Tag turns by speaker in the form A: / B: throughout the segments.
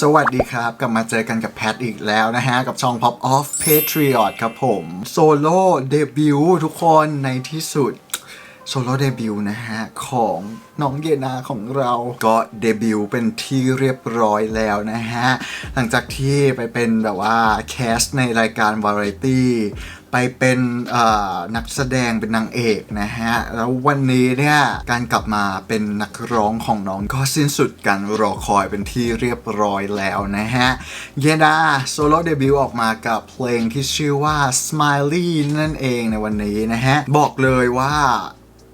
A: สวัสดีครับ กลับมาเจอกันกับแพทอีกแล้วนะฮะ กับช่อง Pop Off Patriot ครับผมโซโล่เดบิวทุกคนในที่สุดโซโล่เดบิวนะฮะ ของน้องเยนาของเราก็เดบิวเป็นที่เรียบร้อยแล้วนะฮะ หลังจากที่ไปเป็นแบบว่าแคสในรายการวาไรตี้ ไปเป็นนักแสดงเป็นนางเอกนะฮะ แล้ววันนี้เนี่ย การกลับมาเป็นนักร้องของน้องก็สิ้นสุดการรอคอยเป็นที่เรียบร้อยแล้วนะฮะ เยดาโซโล่เดบิวต์ออกมากับเพลงที่ชื่อว่า Smiley นั่นเองในวันนี้นะฮะ บอกเลยว่า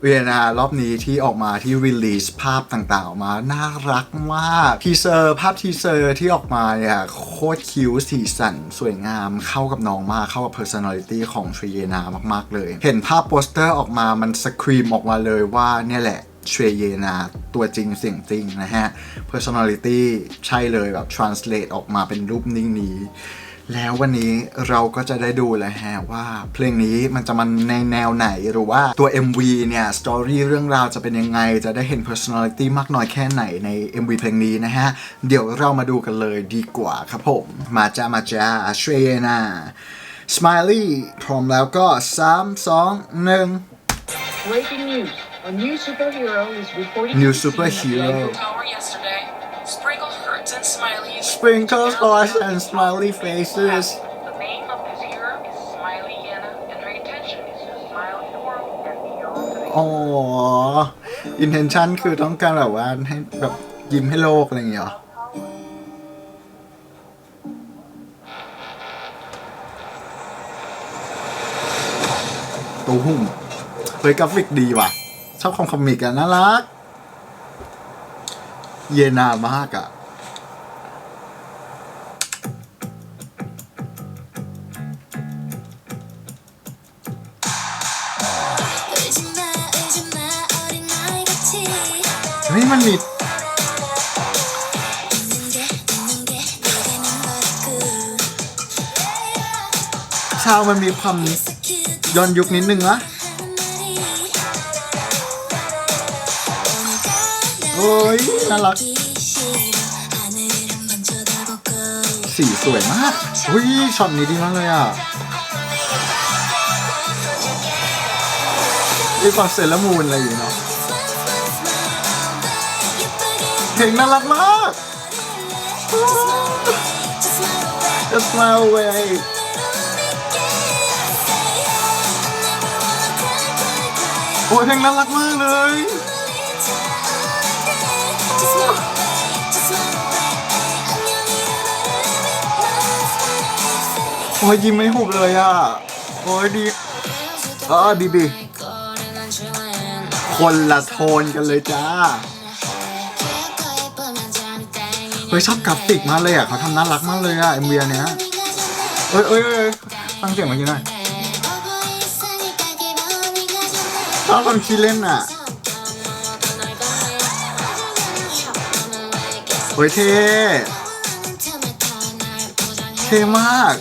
A: เวียนารอบนี้ที่ออกมาที่รีลีสภาพต่างๆ ออกมา น่ารักมากทีเซอร์ภาพทีเซอร์ที่ออกมาเนี่ยโคตรคิ้วสีสันสวยงามเข้ากับน้องมากเข้ากับ personality ของเทรเยนามากๆเลย เห็นภาพโปสเตอร์ออกมามันสครีมออกมาเลยว่าเนี่ยแหละเทรเยนาตัวจริงเสียงจริงนะฮะ personality ใช่เลยแบบ translate ออกมาเป็นรูปนิ่งนี้ แล้ววันนี้เราก็จะได้ดูแล้วฮะว่าเพลงนี้มันจะมันในแนวไหนหรือว่าตัว MV เนี่ยสตอรี่เรื่องราวจะเป็นยังไง จะได้เห็น personality มากน้อยแค่ไหนใน MV เพลงนี้นะฮะ เดี๋ยวเรามาดูกันเลยดีกว่าครับผม มาจ้ามาจ้าเชยนา Smiley พร้อมแล้วก็ 3 2 1
B: Breaking news. A new superhero is reporting
A: New
B: to be seen at the
A: superhero.
C: Hearts and smileys.
A: Sprinkles, stars, and smiley faces
C: The name of this hero is Smiley Yana, and her intention is to smile at the world and beyond to the
A: อ๋อ intention คือต้องการแบบว่าให้แบบยิ้มให้โลกอะไรอย่างเงี้ยเหรอ ตัวหุ่มเฮ้ยกราฟิกดีว่ะ ชอบคอมคอมิกอะน่ารัก เยนามากอะ ฮ้ยมันมีชาวมันมีความย้อนยุคนิดนึงวะโอ้ยน่ารักสีสวยมากอุ้ยช็อตนี้ดีมากเลยอะมีความเซเลอร์มูนอะไรอยู่เนาะ เพลงน่ารักมาก Just smile away โอ้ยเพลงน่ารักมากเลยโอ้ยยิ้มไม่หุบเลยอะ โอ้ยดีอ๋อบีบีคนละโทนกันเลยจ้า ฮ้ยชอบกราฟิกมากเลยอะเขาทำน่ารักมากเลยอะเอ็มวีเนี้ยเอ้ยเอ้ยเอ้ยฟังเสียงมื่อกี้หน่อยชอบคนขี้เล่นอะเฮ้ยเท่เท่มาก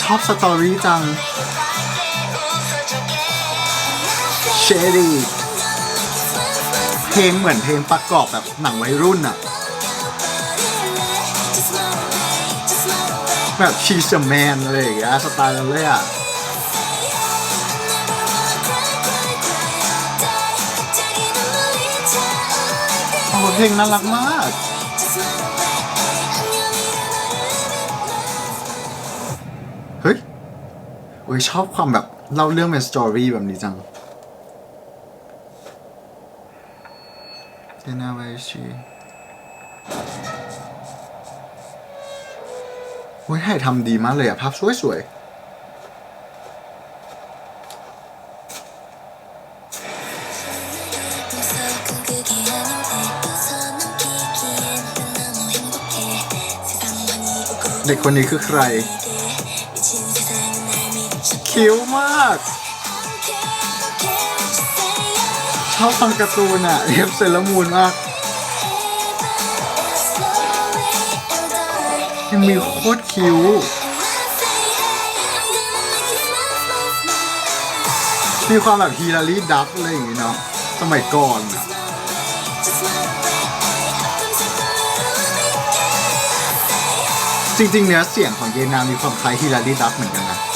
A: ชอบสตอรี่จังเชดี้ เพลงเหมือนเพลงประกอบแบบหนังวัยรุ่นอะแบบชีสแมนอะไรอย่างเงี้ยสไตล์นั้นเลยอะโอ้เพลงน่ารักมาก เฮ้ยโอ้ยชอบความแบบเล่าเรื่องเป็นสตอรี่แบบนี้จัง เจนาไวชีโอ้ยให้ทำดีมากเลยอะภาพสวยๆเด็กคนนี้คือใคร คิ้วมาก ชอบฟังการ์ตูนอะเรียบเซเลอร์มูนมากยังมีโคตรคิ้วมีความแบบฮีลารีดักอะไรอย่างงี้เนาะสมัยก่อนอะจริงๆเนื้อเสียงของเยนามีความคล้ายฮีลารีดักเหมือนกันนะ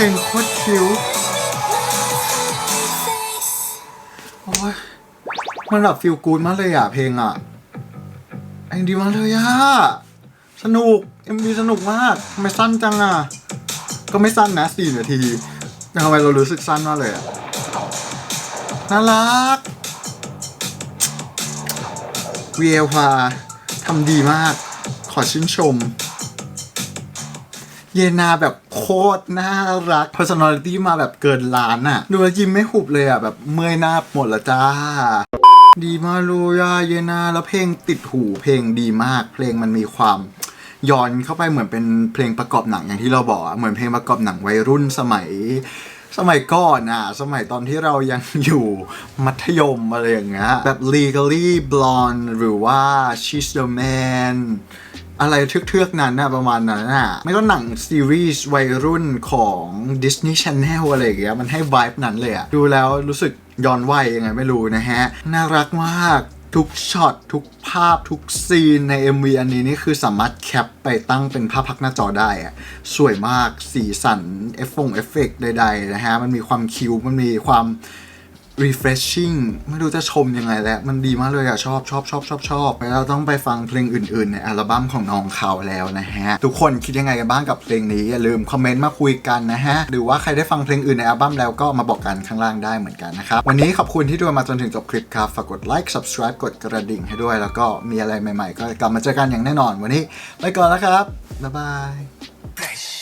A: เพลงโคตรคิวโอ้ยมันแบบฟิลกูดมากเลยอะ เพลงอะเพลงดีมากเลยอะ สนุก MV สนุกมากทำไมสั้นจังอะ ก็ไม่สั้นนะสี่นาทีแต่ทำไมเรารู้สึกสั้นมากเลยอะ น่ารักเวียพาทำดีมาก ขอชื่นชม เยนาแบบโคตรน่ารัก personality มาแบบเกินล้านอะดูแล้วยิ้มไม่หุบเลยอะแบบเมื่อยหน้าหมดละจ้า ดีมากเลยอะเยนาแล้วเพลงติดหูเพลงดีมาก เพลงมันมีความย้อนเข้าไปเหมือนเป็นเพลงประกอบหนังอย่างที่เราบอกอะเหมือนเพลงประกอบหนังวัยรุ่นสมัย สมัยก่อนอะ สมัยตอนที่เรายังอยู่มัธยมอะไรอย่างเงี้ยแบบ legally blonde หรือว่า she's the man อะไรเทือกๆนั้นนะประมาณนั้นน่ะไม่ก็หนังซีรีส์วัยรุ่นของ Disney Channel อะไรอย่างเงี้ยมันให้ vibe นั้นเลยอะดูแล้วรู้สึกย้อนวัยยังไงไม่รู้นะฮะ น่ารักมากทุกช็อตทุกภาพทุกซีนใน MV อันนี้นี่คือสามารถแคปไปตั้งเป็นภาพพักหน้าจอได้อะสวยมากสีสันเอฟฟงเอฟเฟกใดๆนะฮะ มันมีความคิวมันมีความ refreshing ไม่รู้จะชมยังไงแล้ว มันดีมากเลยอะชอบชอบชอบชอบชอบแล้วเราต้องไปฟังเพลงอื่นๆ ในอัลบั้มของน้องเขาแล้วนะฮะ ทุกคนคิดยังไงกันบ้างกับเพลงนี้ อย่าลืมคอมเมนต์มาคุยกันนะฮะ หรือว่าใครได้ฟังเพลงอื่นในอัลบั้มแล้วก็มาบอกกันข้างล่างได้เหมือนกันนะครับ วันนี้ขอบคุณที่ดูมาจนถึงจบคลิปครับ ฝากกดไลค์ subscribe กดกระดิ่งให้ด้วย แล้วก็มีอะไรใหม่ ๆ ก็กลับมาเจอกันอย่างแน่นอน วันนี้ไปก่อนแล้วครับบ๊ายบาย
D: Fresh.